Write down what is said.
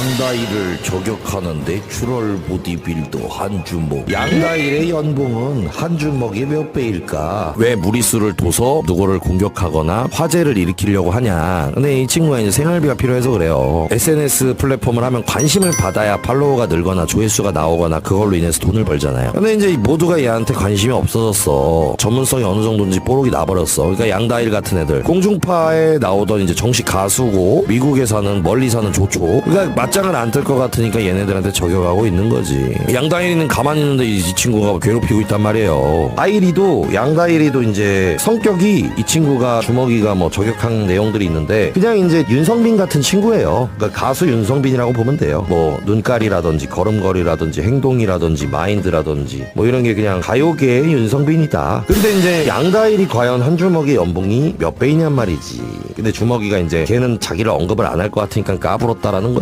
양다일을 저격하는 내추럴 보디빌더 한 주먹. 양다일의 연봉은 한 주먹의 몇 배일까? 왜 무리수를 둬서 누구를 공격하거나 화제를 일으키려고 하냐? 근데 이 친구가 이제 생활비가 필요해서 그래요. SNS 플랫폼을 하면 관심을 받아야 팔로워가 늘거나 조회수가 나오거나 그걸로 인해서 돈을 벌잖아요. 근데 이제 모두가 얘한테 관심이 없어졌어. 전문성이 어느 정도인지 뽀록이 나버렸어. 그러니까 양다일 같은 애들. 공중파에 나오던 이제 정식 가수고 미국에 사는 멀리 사는 조초. 그러니까 맞짱을 안 뜰 것 같으니까 얘네들한테 저격하고 있는 거지. 양다일이는 가만히 있는데 이 친구가 괴롭히고 있단 말이에요. 아이리도 양다일이도 이제 성격이 이 친구가 주먹이가 뭐 저격한 내용들이 있는데 그냥 이제 윤성빈 같은 친구예요. 그러니까 가수 윤성빈이라고 보면 돼요. 뭐 눈깔이라든지 걸음걸이라든지 행동이라든지 마인드라든지 뭐 이런 게 그냥 가요계의 윤성빈이다. 근데 이제 양다일이 과연 한 주먹의 연봉이 몇 배이냔 말이지. 근데 주먹이가 이제 걔는 자기를 언급을 안 할 것 같으니까 까불었다라는 거야